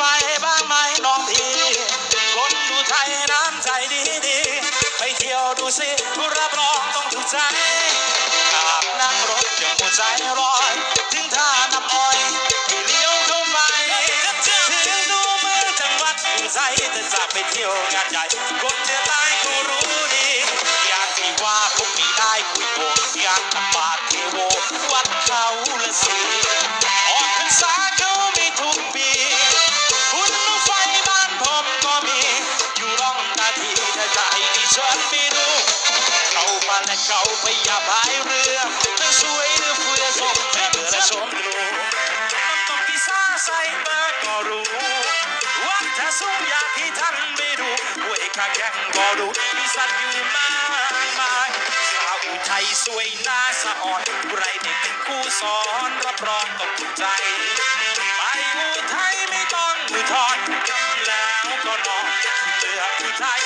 ไปบ้างไหมน้องพี่คนดูไทยน้ำใจดีดีไปเที่ยวดูสิรับรองต้องถูกใจกาบนั่งรถยังหัวใจร้อนถึงท่าน้ำอ้อยให้เลี้ยวเข้าไปถึงดูเมืองจังหวัดอุ่นใจแต่จะไปเที่ยวงานใหญ่คนเหอใต้กูรู้ดี อยากที่ว่าผมมีได้คุยโบอยากนำบาทเทโววัดเขาและสี จะให้ดิฉันไปดูเขามาและเขาพยายามพายเรือจะสวยหรือเฟือสมแต่เมื่อและชมดูมันต้องพิซซ่าใส่เบอร์ก็รู้วัดถ้าสูงอยากให้ท่านไปดูห้วยข้าแข่งก็ดูมีสัตว์อยู่มากมายสาวอุทัยสวยน่าสะอ่อนผู้ไรเด็กเป็นคู่สอนรับรองต้องถูกใจไปอุทัยไม่ต้องมือทธรณ์แล้วก็นอนเลือกอุทัย